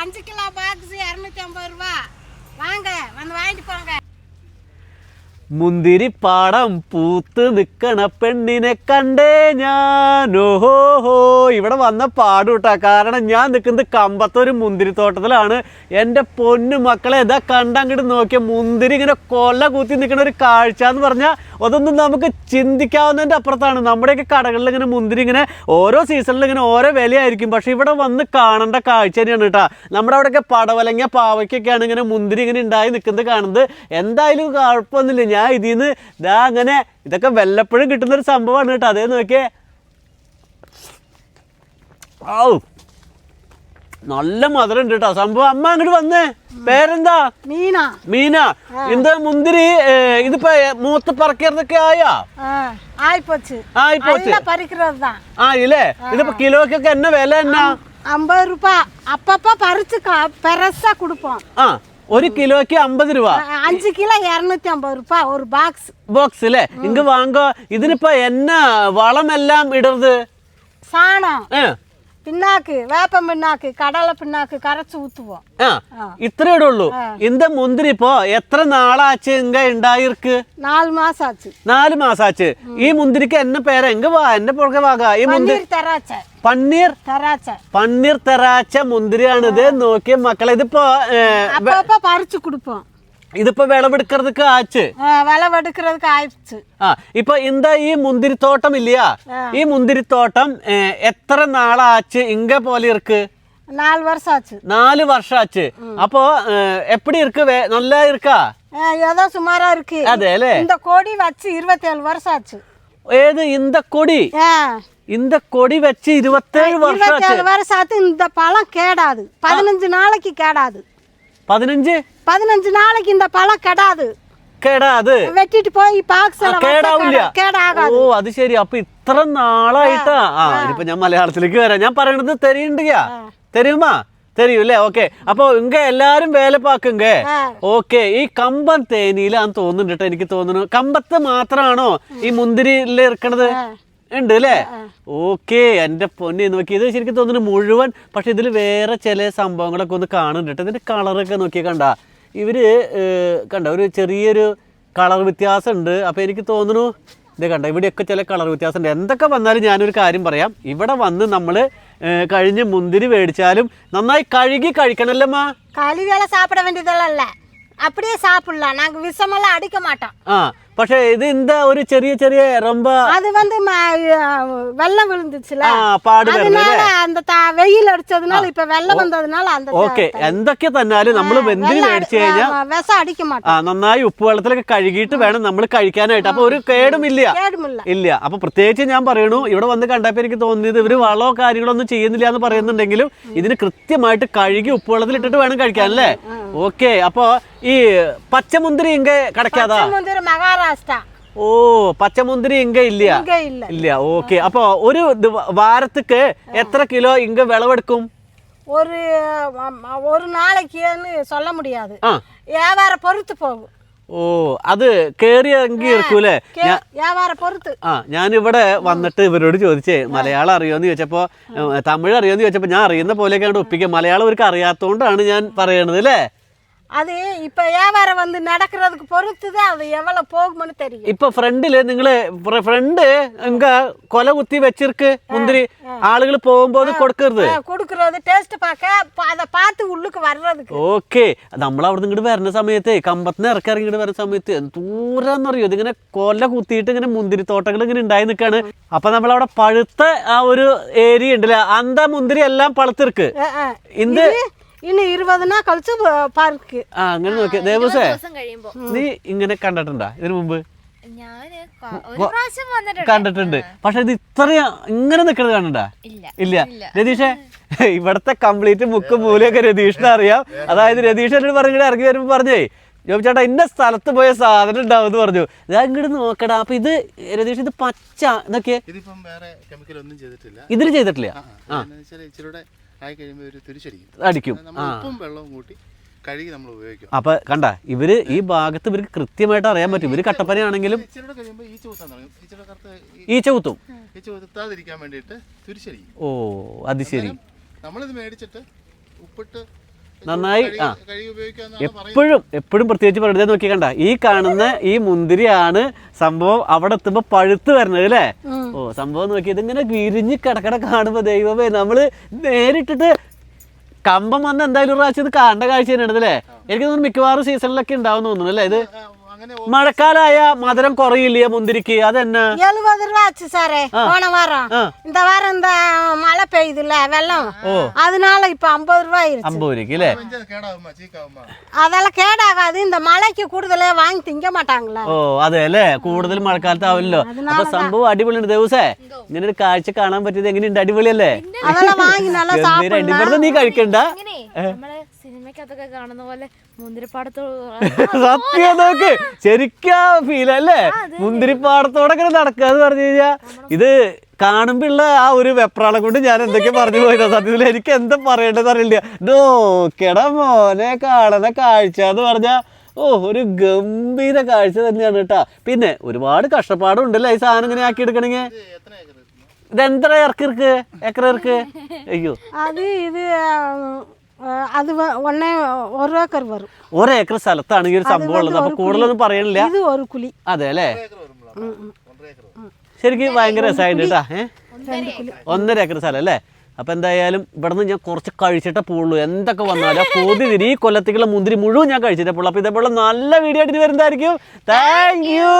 அஞ்சு kilo box இரநூத்தி ஐம்பது ரூபா. வாங்க வந்து வாங்கிட்டு போங்க. മുന്തിരിപ്പാടം പൂത്ത് നിൽക്കണ പെണ്ണിനെ കണ്ടേ ഞാൻ. ഓഹോ ഇവിടെ വന്ന പാടും കേട്ടോ കാരണം ഞാൻ നിൽക്കുന്നത് കമ്പത്തൊരു മുന്തിരിത്തോട്ടത്തിലാണ്. എന്റെ പൊന്നു മക്കളെ ഇതാ കണ്ടങ്ങോട്ട് നോക്കിയ. മുന്തിരി ഇങ്ങനെ കൊല്ല കൂത്തി നിൽക്കുന്ന ഒരു കാഴ്ച എന്ന് പറഞ്ഞാൽ അതൊന്നും നമുക്ക് ചിന്തിക്കാവുന്നതിന്റെ അപ്പുറത്താണ്. നമ്മുടെയൊക്കെ കടകളിൽ ഇങ്ങനെ മുന്തിരി ഇങ്ങനെ ഓരോ സീസണിൽ ഇങ്ങനെ ഓരോ വിലയായിരിക്കും. പക്ഷേ ഇവിടെ വന്ന് കാണേണ്ട കാഴ്ച തന്നെയാണ് കേട്ടോ. നമ്മുടെ അവിടെയൊക്കെ പടവലങ്ങ പാവയ്ക്കൊക്കെയാണ് ഇങ്ങനെ മുന്തിരി ഇങ്ങനെ ഉണ്ടായി നിൽക്കുന്നത് കാണുന്നത്. എന്തായാലും കുഴപ്പമൊന്നുമില്ല. ഞാൻ ഇതിൽ നിന്ന് ഇതാ അങ്ങനെ ഇതൊക്കെ വല്ലപ്പോഴും കിട്ടുന്നൊരു സംഭവമാണ് കേട്ടോ. അതേ നോക്കിയേ. ഔ. നല്ല മധുരം ഉണ്ട് കേട്ടോ. സംഭവം അമ്മ അങ്ങോട്ട് വന്നേ. പേരെന്താ? മീന. മീന. എന്താ മുന്തിരി ഇതിപ്പോ മൂത്ത് പറക്കറതൊക്കെ ആയാ? ആയില്ലേ ഇതിപ്പോ കിലോക്കൊക്കെ എന്നാ വില എന്നാ? അമ്പത് രൂപ. അപ്പപ്പ പറിച്ച് പെരസ കൊടുപ്പോ. ആ. ഒരു കിലോയ്ക്ക് അമ്പത് രൂപ. അഞ്ച് കിലോ ഇരുന്നൂറ്റി അമ്പത് രൂപ ഒരു ബോക്സ് ബോക്സ് இல்ல இங்க വാങ്ങോ. ഇതിനിപ്പോ എന്ന വളമെല്ലാം ഇടരുത്? സാണോ പിന്നാക്ക് വേപ്പം പിന്നാക്ക് കടല പിന്നാക്ക് കരച്ചു ഊത്തുവോ? ആ. ഇത്രേ ഉള്ളൂ ഇന്ത മുന്തിരി ഇപ്പോ എത്ര നാളാച്ച് ഇങ്ങ ഉണ്ടായിർക്ക് നാല് മാസാച്ച്. നാല് മാസാച്ച്. ഈ മുന്തിരിക്ക് എന്നെ പേരെ? എങ്ക വാ എന്റെ പുറകെ വാങ്ങാ ഈ മുന്തിരി തരാച്ച പന്നീർ പന്നീർ തെറാച്ച മുന്തിരിയാണിത് നോക്കി മക്കളെ ഇതിപ്പോ പറിച്ചു കൊടുപ്പോ ഇതിപ്പോ വിളവെടുക്കുന്നതുക്ക് ആച്ച് വിളവെടുക്കുന്നതുക്ക് ആയിച്ചു ആ ഇപ്പൊ ഇന്ത ഈ മുന്തിരിത്തോട്ടം ഇല്ലയാ ഈ മുന്തിരിത്തോട്ടം എത്ര നാളാച്ച് ഇങ്ക പോലെ ഇർക്ക് நாலு வருஷம் ஆச்சு நாலு வருஷம் ஆச்சு அப்போ எப்படி നല്ല நல்லா இருக்கா ஏதோ சுமாரா இருக்கு அதே இந்த கொடி வச்சு இருபத்தி ஏழு வருஷம் ஆச்சு ஏது இந்த கொடி ഇന്ദക്കൊടി വെച്ച് ഇരുപത്തേഴ് വർഷാച്ച് இருபத்தேழு வருஷம் ஆச்சு இந்த பழம் கேடாது பதினஞ்சு நாளைக்கு கேடாது പതിനഞ്ച് பதினஞ்சு நாளைக்கு இந்த பழம் கெடாது കേടാ അത് வெட்டிட்டு போய் பாக்ஸ் ആ, കേടാവില്ല கேடாகாது ഓ അത് ശരി അപ്പൊ ഇത്ര നാളായിട്ടാ ആ ഇനിയിപ്പൊ ഞാൻ മലയാളത്തിലേക്ക് വരാം ഞാൻ പറയണത് തെരിയുണ്ടിയാ തെരുമാ തെരിയൂല്ലേ ഓക്കെ അപ്പൊ ഇങ്ക എല്ലാരും വേലപ്പാക്കുങ്ക ആ. ഓക്കെ ഈ കമ്പം തേനിയിലാന്ന് തോന്നുന്നുണ്ട് കേട്ടോ എനിക്ക് തോന്നുന്നു കമ്പത്ത് മാത്രമാണോ ഈ മുന്തിരിയിൽ ഇരിക്കണത് ഉണ്ട് അല്ലേ ഓക്കെ എൻ്റെ പൊന്നി നോക്കി ഇത് ശരിക്കും തോന്നുന്നു മുഴുവൻ പക്ഷെ ഇതിൽ വേറെ ചില സംഭവങ്ങളൊക്കെ ഒന്ന് കാണുന്നുണ്ട് കേട്ടോ ഇതിന്റെ കളറൊക്കെ നോക്കി കണ്ട ഇവര് ഏർ, കണ്ട ഒരു ചെറിയൊരു കളർ വ്യത്യാസം ഉണ്ട് അപ്പൊ എനിക്ക് തോന്നുന്നു ഇത് കണ്ട ഇവിടെയൊക്കെ ചില കളർ വ്യത്യാസം ഉണ്ട് എന്തൊക്കെ വന്നാലും ഞാനൊരു കാര്യം പറയാം ഇവിടെ വന്ന് നമ്മൾ കഴിഞ്ഞ് മുന്തിരി മേടിച്ചാലും നന്നായി കഴുകി കഴിക്കണല്ലമ്മ கழுவியெல்லாம் சாப்பிட வேண்டியதெல்லாம் இல்லை அப்படியே சாப்பிடலாம் நாங்கள் விஷமெல்லாம் அடிக்க மாட்டோம் ആ പക്ഷെ ഇത് എന്താ ഒരു ചെറിയ ചെറിയ ரொம்ப அது வந்து ம- வெள்ளம் விழுந்துச்சுல ആ പാട് വരുന്നത് அதனால அந்த த- வெயில் அடிச்சதுனால இப்ப வெள்ளம் வந்ததுனால அந்த த- ഓക്കെ എന്തൊക്കെ തന്നാലും നമ്മൾ വെന്തിരി வெள்ளம் മേടിച്ചു அடி- കഴിഞ്ഞാൽ ஆ, விஷம் அடிக்க மாட்டோம் ആ നന്നായി ഉപ്പുവെള്ളത്തിലൊക്കെ കഴുകിയിട്ട് വേണം നമ്മൾ കഴിക്കാനായിട്ട് അപ്പൊ ഒരു കേടുമില്ല கேடுமில்ல ഇല്ല അപ്പൊ പ്രത്യേകിച്ച് ഞാൻ പറയണു ഇവിടെ വന്ന് കണ്ടപ്പോൾ എനിക്ക് തോന്നിയത് ഇവര് വളമോ കാര്യങ്ങളോ ഒന്നും ചെയ്യുന്നില്ല എന്ന് പറയുന്നുണ്ടെങ്കിലും ഇതിന് കൃത്യമായിട്ട് കഴുകി ഉപ്പുവെള്ളത്തിൽ ഇട്ടിട്ട് വേണം കഴിക്കാൻ അല്ലേ ഓക്കെ അപ്പൊ ഈ പച്ചമുന്തിരി ഇങ്ക കടക്കാതാ முந்திரி மகாராஷ்டிரா ഓ പച്ചമുന്തിരി ഇങ്ക ഇല്ല இங்க இல்ல ഇല്ല ഓക്കെ അപ്പൊ ഒരു ദിവ- വാരത്തിക്ക് എത്ര കിലോ ഇങ്ക വിളവെടുക്കും ஒரு ஆம், ஒரு நாளைக்குன்னு சொல்ல முடியாது ആ வியாபார பொறுத்து போகும் ഓ അത് കേറിയെങ്കിൽ ഇരിക്കൂലേ கே- வியாபார பொறுத்து ആ ഞാനിവിടെ വന്നിട്ട് ഇവരോട് ചോദിച്ചേ മലയാളം അറിയോന്ന് ചോദിച്ചപ്പോ ഏ, തമിഴ് അറിയോന്ന് ചോദിച്ചപ്പോ ഞാൻ അറിയുന്ന പോലെയൊക്കെ അങ്ങോട്ട് ഒപ്പിക്കുക മലയാളം അവർക്ക് അറിയാത്തോണ്ടാണ് ഞാൻ പറയണത് അല്ലേ அது இப்ப வியாபாரம் வந்து நடக்கிறதுக்கு பொறுத்து அது எவ்வளவு போகும்னு தெரியும் இப்ப ഫ്രണ്ടിൽ നിങ്ങൾ ഫ്രണ്ട് ഇങ്ക കൊല കുത്തി വെച്ചിരിക്ക് മുന്തിരി ആളുകൾ പോകുമ്പോൾ കൊടുക്കരുത്. കൊടുക്കരുത്. ടേസ്റ്റ് പാക്ക അത പാത്ത് ഉള്ളിക്ക് വരണത് ഓക്കെ. നമ്മൾ അവിടെ ഇങ്ങോട്ട് വരുന്ന സമയത്ത് കമ്പത്തിന് ഇറക്കി ഇറങ്ങിട്ട് വരുന്ന സമയത്ത് ദൂരം അറിയോ ഇതിങ്ങനെ കൊല കുത്തിയിട്ട് ഇങ്ങനെ മുന്തിരിത്തോട്ടങ്ങൾ ഇങ്ങനെ ഉണ്ടായി നിൽക്കാണ് അപ്പൊ നമ്മൾ അവിടെ പഴുത്ത ആ ഒരു ഏരിയ ഉണ്ടല്ലേ? അന്ത മുന്തിരി എല്ലാം പഴുത്തിരിക്ക് ഇന്ത് ഇനി ഇരുപത് നാൾ കളിച്ച് പാർക്ക് അങ്ങനെ നോക്കിയ ദേവസേ നീ ഇങ്ങനെ കണ്ടിട്ടുണ്ടാ? ഇതിനു മുമ്പ്? കണ്ടിട്ടുണ്ട്. പക്ഷെ ഇത് ഇത്രയും ഇങ്ങനെ നിക്കണത് കണ്ടണ്ട ഇല്ല. രതീഷേ ഇവിടത്തെ കംപ്ലീറ്റ് മുക്കും മൂലയൊക്കെ രതീഷിനെ അറിയാം. അതായത് രതീഷ് എന്നോട് പറഞ്ഞിട്ട് ഇറങ്ങി വരുമ്പോൾ പറഞ്ഞേ ജോബിച്ചേട്ടാ ഇന്ന സ്ഥലത്ത് പോയ സാധനം ഉണ്ടാവും എന്ന് പറഞ്ഞു. ഞാൻ ഇങ്ങോട്ട് നോക്കടാ അപ്പൊ ഇത് രതീഷ് ഇത് പച്ച ഇതൊക്കെ ഇതിൽ ചെയ്തിട്ടില്ല. ആ ആയി കഴിയുമ്പോൾ ഒരു തിരിച്ചടിക്കും അടിക്കും. ഉപ്പും വെള്ളവും കൂട്ടി കഴുകി നമ്മൾ ഉപയോഗിക്കും. അപ്പൊ കണ്ട ഇവർ ഈ ഭാഗത്ത് ഇവർക്ക് കൃത്യമായിട്ട് അറിയാൻ പറ്റും. ഇവർ കട്ടപ്പനയാണെങ്കിലും ഈ കറുത്ത് ഈ- വേണ്ടിയിട്ട് തിരിച്ചടിക്കും. ഓ അത് ശരി. നമ്മളിത് മേടിച്ചിട്ട് ഉപ്പിട്ട് നന്നായി ആ. കഴുകി ഉപയോഗിക്കാന്നാണ് പറയുന്നത്. എപ്പോഴും എപ്പോഴും പ്രത്യേകിച്ച് പറയുന്നത് നോക്കി കണ്ട ഈ കാണുന്ന ഈ മുന്തിരിയാണ് സംഭവം അവിടെ എത്തുമ്പോ പഴുത്ത് വരണത് അല്ലേ? ഓ സംഭവം നോക്കി ഇങ്ങനെ വിരിഞ്ഞ് കിടക്കട കാണുമ്പോ ദൈവമേ നമ്മൾ നേരിട്ടിട്ട് കമ്പം വന്ന് എന്തായാലും ഒരു പ്രാവശ്യം ഇത് കാണേണ്ട കാഴ്ച തന്നെയാണ് അല്ലേ? എനിക്ക് തോന്നുന്നു മിക്കവാറും സീസണിലൊക്കെ ഉണ്ടാവും തോന്നുന്നു അല്ലേ ഇത്? മഴക്കാലായ മധുരം കുറയില്ലേ മുന്തിരിക്ക് അതെന്നാ எழுபது ரூபா ஆச்சு சாரே போன வாரம் ஆ. இந்த வாரம் இந்த மழை பெய்யுதுல்ல வெள்ளம் அதனால இப்ப ஐம்பது ரூபாய் ஆயிருச்சு അമ്പത് രൂപയ്ക്ക് അല്ലേ വെഞ്ചത് കേടാവുമ്മ ചീക്കാവുമ്മ அதெல்லாம் கேடாகாது இந்த மழைக்கு கூடுதலே வாங்கி திங்க மாட்டாங்களே ഓ അതെ അല്ലേ കൂടുതൽ മഴക്കാലത്ത് ആവില്ലല്ലോ അപ്പൊ സംഭവം അടിപൊളിയുണ്ട് ദിവസേ ഇങ്ങനെ ഒരു കാഴ്ച കാണാൻ പറ്റിയത് എങ്ങനെയുണ്ട് അടിപൊളിയല്ലേ அதெல்லாம் வாங்கி நல்லா ഗംഭീരമായിട്ട്. ഇവിടുന്ന് നീ കഴിക്കണ്ട ഇങ്ങനെ നമ്മള് സിനിമക്കകത്തൊക്കെ കാണുന്ന പോലെ സത്യം നോക്ക്. ശരിക്കാ ഫീൽ അല്ലേ? മുന്തിരിപ്പാടത്തോടെ ഇങ്ങനെ നടക്കുക എന്ന് പറഞ്ഞു കഴിഞ്ഞാ ഇത് കാണുമ്പോഴുള്ള ആ ഒരു വെപ്രാളം കൊണ്ട് ഞാൻ എന്തൊക്കെ പറഞ്ഞു പോയിട്ടോ സത്യത്തിൽ എനിക്ക് എന്താ പറയേണ്ടത് അറിയില്ല. നോക്കട മോനെ കാണുന്ന കാഴ്ച എന്ന് പറഞ്ഞ ഓ ഒരു ഗംഭീര കാഴ്ച തന്നെയാണ് കേട്ടാ. പിന്നെ ഒരുപാട് കഷ്ടപ്പാടും ഉണ്ടല്ലേ ഈ സാധനം ഇങ്ങനെ ആക്കി എടുക്കണെങ്കിൽ ഇത് എത്ര ഇറക്കിർക്ക് എക്കറിർക്ക് അയ്യോ. അത് ഇത് അത് ഒന്നേ ഒരു ഏക്കർ വരും. ഒരു ഏക്കർ സ്ഥലത്താണ് ഈ ഒരു സംഭവം ഉള്ളത്. കൂടുതലൊന്നും പറയണില്ല. ഇത് ഒരു കുലി അതെ അല്ലേ? ശരിക്കും ഭയങ്കര രസമായിട്ട് കേട്ടാ ഒന്നര ഏക്കർ സ്ഥലം അല്ലേ? അപ്പൊ എന്തായാലും ഇവിടുന്ന് ഞാൻ കുറച്ച് കഴിച്ചിട്ടേ പോവുള്ളൂ. എന്തൊക്കെ വന്നാലും ആ തിരി കൊല്ലത്തേക്കുള്ള മുന്തിരി മുഴുവൻ ഞാൻ കഴിച്ചിട്ടേ പോളൂ അപ്പോൾ ഇതേപോലെ നല്ല വീഡിയോ ആയിട്ട് വരുന്നതായിരിക്കും. Thank you